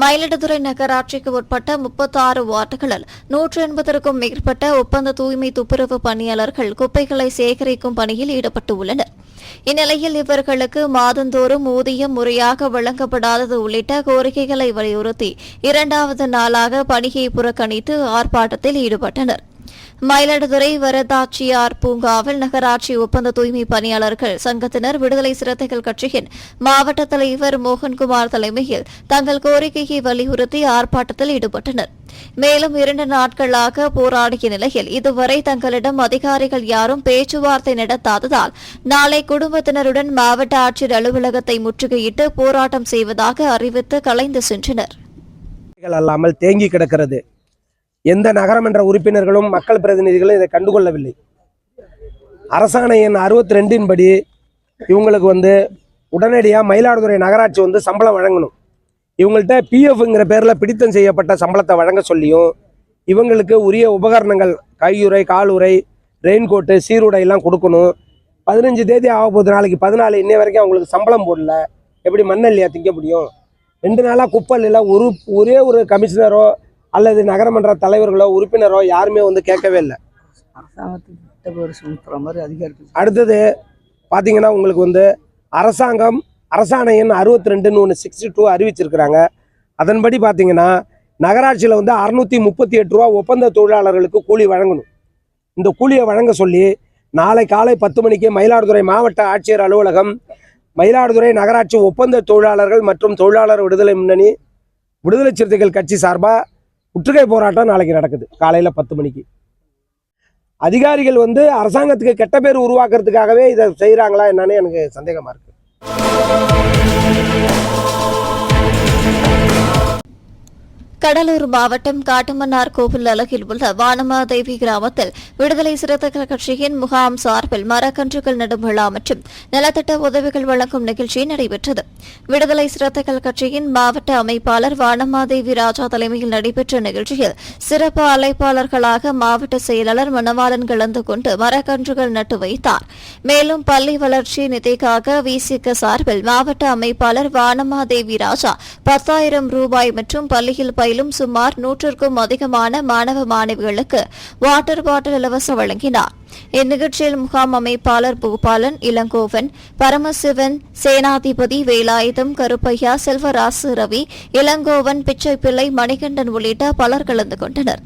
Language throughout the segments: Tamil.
மயிலாடுதுறை நகராட்சிக்கு உட்பட்ட முப்பத்தி ஆறு வார்டுகளில் நூற்று எண்பதற்கும் மேற்பட்ட ஒப்பந்த தூய்மை துப்புரவு பணியாளர்கள் குப்பைகளை சேகரிக்கும் பணியில் ஈடுபட்டு உள்ளனர் இந்நிலையில் இவர்களுக்கு மாதந்தோறும் ஊதியம் முறையாக வழங்கப்படாதது உள்ளிட்ட கோரிக்கைகளை வலியுறுத்தி இரண்டாவது நாளாக பணியை புறக்கணித்து ஆர்ப்பாட்டத்தில் ஈடுபட்டனர். மயிலாடுதுறை வரதாட்சியார் பூங்காவில் நகராட்சி ஒப்பந்த தூய்மை பணியாளர்கள் சங்கத்தினர் விடுதலை சிறுத்தைகள் கட்சியின் மாவட்ட தலைவர் மோகன்குமார் தலைமையில் தங்கள் கோரிக்கையை வலியுறுத்தி ஆர்ப்பாட்டத்தில் ஈடுபட்டனர். மேலும் இரண்டு நாட்களாக போராடிய நிலையில் இதுவரை தங்களிடம் அதிகாரிகள் யாரும் பேச்சுவார்த்தை நடத்தாததால் நாளை குடும்பத்தினருடன் மாவட்ட ஆட்சியர் அலுவலகத்தை முற்றுகையிட்டு போராட்டம் செய்வதாக அறிவித்து கலைந்து சென்றனர். அல்லாமல் தேங்கி கிடக்கிறது. எந்த நகரமன்ற உறுப்பினர்களும் மக்கள் பிரதிநிதிகளும் இதை கண்டுகொள்ளவில்லை. அரசாணை எண் அறுபத்தி ரெண்டின் படி இவங்களுக்கு வந்து உடனடியாக மயிலாடுதுறை நகராட்சி வந்து சம்பளம் வழங்கணும். இவங்கள்ட்ட பிஎஃப்ங்கிற பேரில் பிடித்தம் செய்யப்பட்ட சம்பளத்தை வழங்க சொல்லியும் இவங்களுக்கு உரிய உபகரணங்கள் கையுறை காலுறை ரெயின்கோட்டு சீருடை எல்லாம் கொடுக்கணும். பதினஞ்சு தேதி ஆக போகுது நாளைக்கு பதினாலு இன்னை வரைக்கும் அவங்களுக்கு சம்பளம் போடல. எப்படி மண்ணல்லையா திங்க முடியும்? ரெண்டு நாளாக குப்பல் ஒரு ஒரே ஒரு கமிஷனரோ அல்லது நகரமன்ற தலைவர்களோ உறுப்பினரோ யாருமே வந்து கேட்கவே இல்லை. அரசாங்கத்துக்கு அடுத்தது பார்த்தீங்கன்னா உங்களுக்கு வந்து அரசாங்கம் அரசாணை எண் அறுபத்தி ரெண்டுன்னு ஒன்று சிக்ஸ்டி டூ அறிவிச்சிருக்கிறாங்க. அதன்படி பார்த்தீங்கன்னா நகராட்சியில் வந்து அறுநூத்தி முப்பத்தி எட்டு ரூபா ஒப்பந்த தொழிலாளர்களுக்கு கூலி வழங்கணும். இந்த கூலியை வழங்க சொல்லி நாளை காலை பத்து மணிக்கு மயிலாடுதுறை மாவட்ட ஆட்சியர் அலுவலகம் மயிலாடுதுறை நகராட்சி ஒப்பந்த தொழிலாளர்கள் மற்றும் தொழிலாளர் விடுதலை முன்னணி விடுதலை சிறுத்தைகள் கட்சி சார்பாக முற்றுகை போராட்டம் நாளைக்கு நடக்குது. காலையில் பத்து மணிக்கு. அதிகாரிகள் வந்து அரசாங்கத்துக்கு கெட்ட பேர் உருவாக்குறதுக்காகவே இதை செய்கிறாங்களா என்னன்னு எனக்கு சந்தேகமாக இருக்குது கடலூர் மாவட்டம் காட்டுமன்னார் கோவில் அலகில் உள்ள வானமாதேவி கிராமத்தில் விடுதலை சிறுத்தைகள் கட்சியின் முகாம் சார்பில் மரக்கன்றுகள் நடும் விழா மற்றும் நலத்திட்ட உதவிகள் வழங்கும் நிகழ்ச்சி நடைபெற்றது. விடுதலை சிறுத்தைகள் கட்சியின் மாவட்ட அமைப்பாளர் வானமாதேவி ராஜா தலைமையில் நடைபெற்ற நிகழ்ச்சியில் சிறப்பு அழைப்பாளர்களாக மாவட்ட செயலாளர் மணவாளன் கலந்து கொண்டு மரக்கன்றுகள் நட்டு வைத்தார். மேலும் பள்ளி வளர்ச்சி நிதிக்காக விசிக சார்பில் மாவட்ட அமைப்பாளர் வானமாதேவி ராஜா பத்தாயிரம் ரூபாய் மற்றும் பள்ளியில் பயிலும் சுமார் நூற்றுக்கும் அதிகமான மாணவ மாணவிகளுக்கு வாட்டர் பாட்டில் இலவசம் வழங்கினார். இந்நிகழ்ச்சியில் முகாம் அமைப்பாளர் பூபாலன் இளங்கோவன் பரமசிவன் சேனாதிபதி வேலாயுதம் கருப்பையா செல்வராசு ரவி இளங்கோவன் பிச்சைப்பிள்ளை மணிகண்டன் உள்ளிட்ட பலர் கலந்து கொண்டனர்.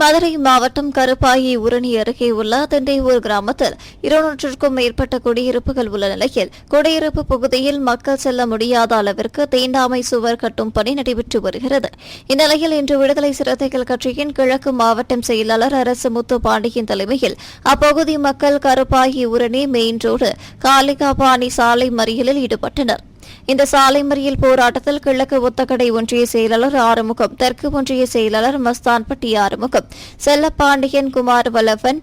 மதுரை மாவட்டம் கருப்பாயி உரணி அருகே உள்ள திண்டையூர் கிராமத்தில் இருநூற்றுக்கும் மேற்பட்ட குடியிருப்புகள் உள்ள நிலையில் குடியிருப்பு பகுதியில் மக்கள் செல்ல முடியாத அளவிற்கு தீண்டாமை சுவர் கட்டும் பணி நடைபெற்று வருகிறது. இந்நிலையில் இன்று விடுதலை சிறுத்தைகள் கட்சியின் கிழக்கு மாவட்டம் செயலாளர் அரசு முத்து பாண்டியன் தலைமையில் அப்பகுதி மக்கள் கருப்பாயி உரணி மெயின் ரோடு காளிகாபாணி சாலை மறியலில் ஈடுபட்டனர். இந்த சாலை மறியல் போராட்டத்தில் கிழக்கு ஒத்தக்கடை ஒன்றிய செயலாளர் ஆறுமுகம் தெற்கு ஒன்றிய செயலாளர் மஸ்தான்பட்டி ஆறுமுகம் செல்லப்பாண்டியன் குமார் வல்லவன்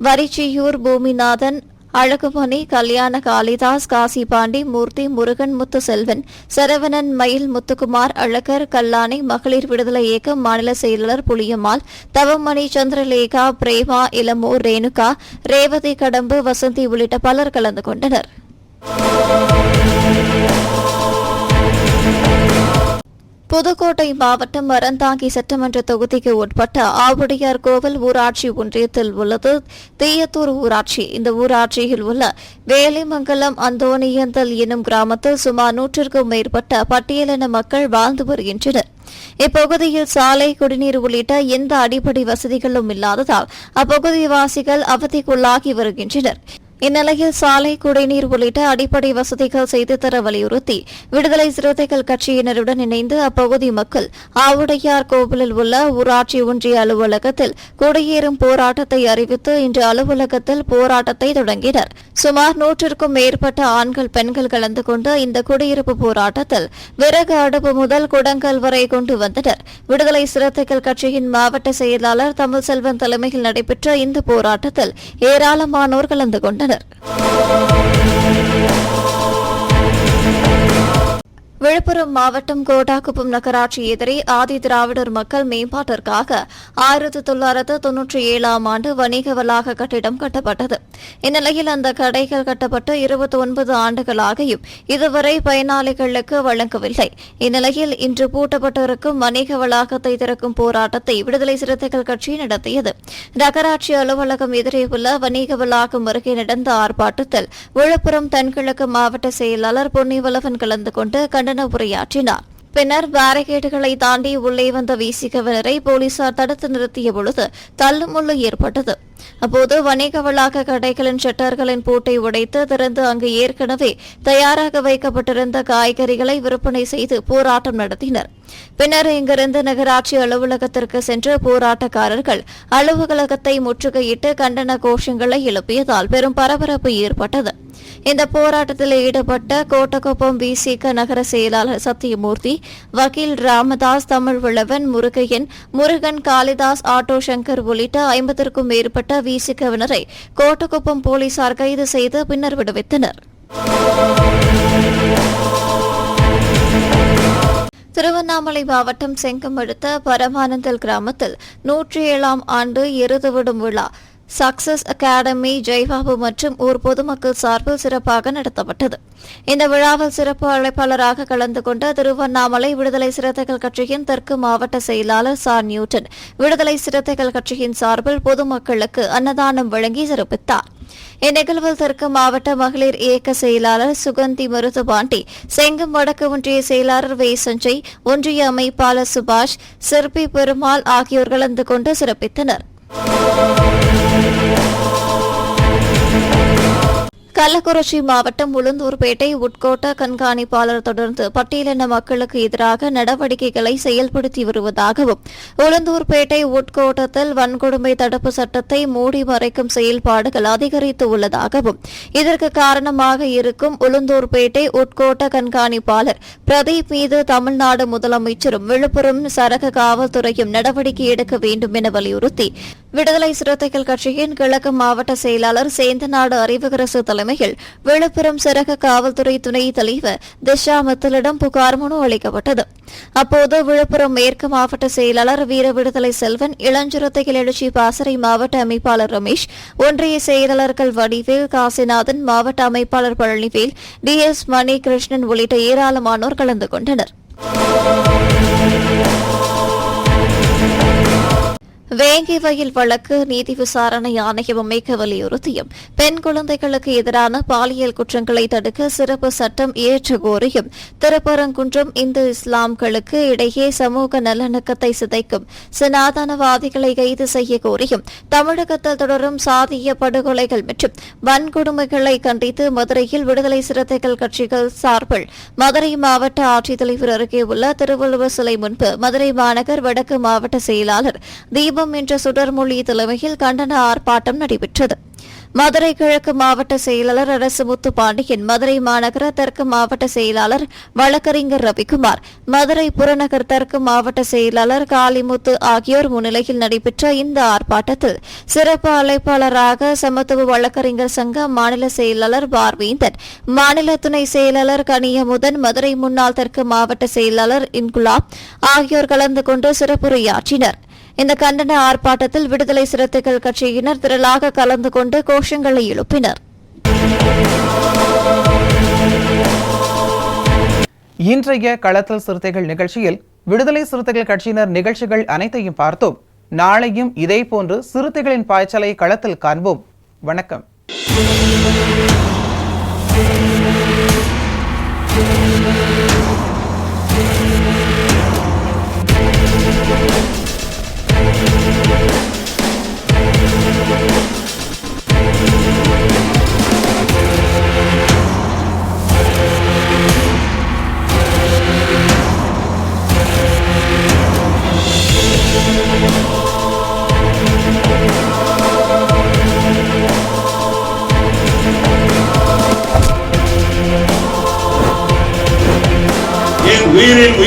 வரிச்சியூர் பூமிநாதன் அழகுமணி கல்யாண காளிதாஸ் காசிபாண்டி மூர்த்தி முருகன் முத்துசெல்வன் சரவணன் மயில் முத்துக்குமார் அழகர் கல்லானை மகளிர் விடுதலை இயக்கம் மாநில செயலாளர் புளியம்மாள் தவமணி சந்திரலேகா பிரேமா இளமூர் ரேணுகா ரேவதி கடம்பு வசந்தி உள்ளிட்ட பலர் கலந்து கொண்டனர். புதுக்கோட்டை மாவட்டம் அறந்தாங்கி சட்டமன்ற தொகுதிக்கு உட்பட்ட ஆவுடையார் கோவில் ஊராட்சி ஒன்றியத்தில் உள்ளது. தீயத்தூர் ஊராட்சி. இந்த ஊராட்சியில் உள்ள வேலிமங்கலம் அந்தோனியந்தல் எனும் கிராமத்தில் சுமார் நூற்றிற்கும் மேற்பட்ட பட்டியலின மக்கள் வாழ்ந்து வருகின்றனர். இப்பகுதியில் சாலை குடிநீர் உள்ளிட்ட எந்த அடிப்படை வசதிகளும் இல்லாததால் அப்பகுதிவாசிகள் அவதிக்குள்ளாகி வருகின்றனர். இந்நிலையில் சாலை குடிநீர் உள்ளிட்ட அடிப்படை வசதிகள் செய்து தர வலியுறுத்தி விடுதலை சிறுத்தைகள் கட்சியினருடன் இணைந்து அப்பகுதி மக்கள் ஆவுடையார் கோவிலில் உள்ள ஊராட்சி ஒன்றிய அலுவலகத்தில் குடியேறும் போராட்டத்தை அறிவித்து இன்று அலுவலகத்தில் போராட்டத்தை தொடங்கினர். சுமார் நூற்றிற்கும் மேற்பட்ட ஆண்கள் பெண்கள் கலந்து கொண்டு இந்த குடியிருப்பு போராட்டத்தில் விறகு அடுப்பு முதல் குடங்கல் வரை கொண்டு வந்தனர். விடுதலை சிறுத்தைகள் கட்சியின் மாவட்ட செயலாளர் தமிழ்செல்வன் தலைமையில் நடைபெற்ற இந்த போராட்டத்தில் ஏராளமானோர் கலந்து கொண்டனர். together. விழுப்புரம் மாவட்டம் கோட்டாக்குப்பம் நகராட்சி எதிரே ஆதி திராவிடர் மக்கள் மேம்பாட்டிற்காக ஆயிரத்தி தொள்ளாயிரத்து தொன்னூற்றி ஏழாம் ஆண்டு வணிக வளாக கட்டிடம் கட்டப்பட்டது. இந்நிலையில் அந்த கடைகள் கட்டப்பட்டு இருபத்தி ஒன்பது ஆண்டுகளாகியும் இதுவரை பயனாளிகளுக்கு வழங்கவில்லை. இந்நிலையில் இன்று பூட்டப்பட்டிருக்கும் வணிக வளாகத்தை திறக்கும் போராட்டத்தை விடுதலை சிறுத்தைகள் கட்சி நடத்தியது. நகராட்சி அலுவலகம் எதிரே உள்ள வணிக வளாகம் அருகே நடந்த ஆர்ப்பாட்டத்தில் விழுப்புரம் தென்கிழக்கு மாவட்ட செயலாளர் பொன்னிவலவன் கலந்து கொண்டு கண்டன உரையாற்றினார் பின்னர் பேரிகேடுகளை தாண்டி உள்ளே வந்த விசிகவினரை போலீசார் தடுத்து நிறுத்திய பொழுது தள்ளுமுள்ளு ஏற்பட்டது. அப்போது வணிக வளாக கடைகளின் ஷட்டர்களின் பூட்டை உடைத்து திறந்து அங்கு ஏற்கனவே தயாராக வைக்கப்பட்டிருந்த காய்கறிகளை விற்பனை செய்து போராட்டம் நடத்தினர். பின்னர் இங்கிருந்து நகராட்சி அலுவலகத்திற்கு சென்ற போராட்டக்காரர்கள் அலுவலகத்தை முற்றுகையிட்டு கண்டன கோஷங்களை எழுப்பியதால் பெரும் பரபரப்பு ஏற்பட்டது. இந்த போராட்டத்தில் ஈடுபட்ட கோட்டக்குப்பம் விசிக நகர செயலாளர் சத்தியமூர்த்தி வக்கீல் ராமதாஸ் தமிழ் விளவன் முருகையன் முருகன் காளிதாஸ் ஆட்டோ சங்கர் உள்ளிட்ட ஐம்பதற்கும் மேற்பட்ட விசிகவினரை கோட்டக்குப்பம் போலீசார் கைது செய்து பின்னர் விடுவித்தனர். திருவண்ணாமலை மாவட்டம் செங்கம் அடுத்த பரமானந்தல் கிராமத்தில் நூற்றி ஏழாம் ஆண்டு எருது விடும் விழா சக்சஸ் அகாடமி ஜெய்பாபு மற்றும் ஊர் பொதுமக்கள் சார்பில் சிறப்பாக நடத்தப்பட்டது. இந்த விழாவில் சிறப்பு அழைப்பாளராக கலந்து கொண்ட திருவண்ணாமலை விடுதலை சிறுத்தைகள் கட்சியின் தெற்கு மாவட்ட செயலாளர் சார் நியூட்டன் விடுதலை சிறுத்தைகள் கட்சியின் சார்பில் பொதுமக்களுக்கு அன்னதானம் வழங்கி சிறப்பித்தார். இந்நிகழ்வில் தெற்கு மாவட்ட மகளிர் இயக்க செயலாளர் சுகந்தி மருதுபாண்டி செங்கம் வடக்கு ஒன்றிய செயலாளர் வே. சஞ்சய் ஒன்றிய அமைப்பாளர் சுபாஷ் சிற்பி பெருமாள் ஆகியோர் கலந்து கொண்டு சிறப்பித்தனர். We'll. கள்ளக்குறிச்சி மாவட்டம் உளுந்தூர்பேட்டை உட்கோட்ட கண்காணிப்பாளர் தொடர்ந்து பட்டியலின மக்களுக்கு எதிராக நடவடிக்கைகளை செயல்படுத்தி வருவதாகவும் உளுந்தூர்பேட்டை உட்கோட்டத்தில் வன்கொடுமை தடுப்பு சட்டத்தை மூடி மறைக்கும் செயல்பாடுகள் அதிகரித்து உள்ளதாகவும் இதற்கு காரணமாக இருக்கும் உளுந்தூர்பேட்டை உட்கோட்ட கண்காணிப்பாளர் பிரதீப் மீது தமிழ்நாடு முதலமைச்சரும் விழுப்புரம் சரக காவல்துறையும் நடவடிக்கை எடுக்க வேண்டும் என வலியுறுத்தி விடுதலை சிறுத்தைகள் கட்சியின் கிழக்கு மாவட்ட செயலாளர் சேந்தநாடு அறிவுகரசு நிலையில் விழுப்புரம் சரக காவல்துறை துணை தலைவர் திஷா மித்தலிடம் புகார் மனு அளிக்கப்பட்டது. அப்போது விழுப்புரம் மேற்கு மாவட்ட செயலாளர் வீர விடுதலை செல்வன் இளஞ்சிறுத்தை எழுச்சி பாசறை மாவட்ட அமைப்பாளர் ரமேஷ் ஒன்றிய செயலாளர்கள் வடிவேல் காசிநாதன் மாவட்ட அமைப்பாளர் பழனிவேல் டி எஸ் மணிகிருஷ்ணன் உள்ளிட்ட ஏராளமானோர் கலந்து கொண்டனர். வேங்கி வயல் வழக்கு நீதி விசாரணை ஆணையம் அமைக்க வலியுறுத்தியும். பெண் குழந்தைகளுக்கு எதிரான பாலியல் குற்றங்களை தடுக்க சிறப்பு சட்டம் இயற்ற கோரியும் திருப்பரங்குன்றம் இந்து இஸ்லாம்களுக்கு இடையே சமூக நல்லிணக்கத்தை சிதைக்கும் சனாதனவாதிகளை கைது செய்ய கோரியும் தமிழகத்தில் தொடரும் சாதிய படுகொலைகள் மற்றும் வன்கொடுமைகளை கண்டித்து மதுரையில் விடுதலை சிறுத்தைகள் கட்சிகள் சார்பில் மதுரை மாவட்ட ஆட்சித்தலைவர் அருகே உள்ள திருவள்ளுவர் சிலை முன்பு மதுரை மாநகர் வடக்கு மாவட்ட செயலாளர் தீபம் என்ற சுடர்மொழி தலைமையில் கண்டன ஆர்ப்பாட்டம் நடைபெற்றது. மதுரை கிழக்கு மாவட்ட செயலாளர் அரசு முத்துப்பாண்டியன் மதுரை மாநகர தெற்கு மாவட்ட செயலாளர் வழக்கறிஞர் ரவிக்குமார் மதுரை புறநகர் தெற்கு மாவட்ட செயலாளர் காளிமுத்து ஆகியோர் முன்னிலையில் நடைபெற்ற இந்த ஆர்ப்பாட்டத்தில் சிறப்பு அழைப்பாளராக சமத்துவ வழக்கறிஞர் சங்க மாநில செயலாளர் பார்வேந்தன் மாநில துணை செயலாளர் கனியமுதன் மதுரை முன்னாள் தெற்கு மாவட்ட செயலாளர் இன்குலா ஆகியோர் கலந்து கொண்டு சிறப்புரையாற்றினர். இந்த கண்டன ஆர்ப்பாட்டத்தில் விடுதலை சிறுத்தைகள் கட்சியினர் திரளாக கலந்து கொண்டு கோஷங்களை எழுப்பினர். இன்றைய களத்தல் சிறுத்தைகள் நிகழ்ச்சியில் விடுதலை சிறுத்தைகள் கட்சியினர் நிகழ்ச்சிகள் அனைத்தையும் பார்த்தோம். நாளையும் இதே போன்று சிறுத்தைகளின் பாய்ச்சலை களத்தில் காண்போம். வணக்கம். Thank you.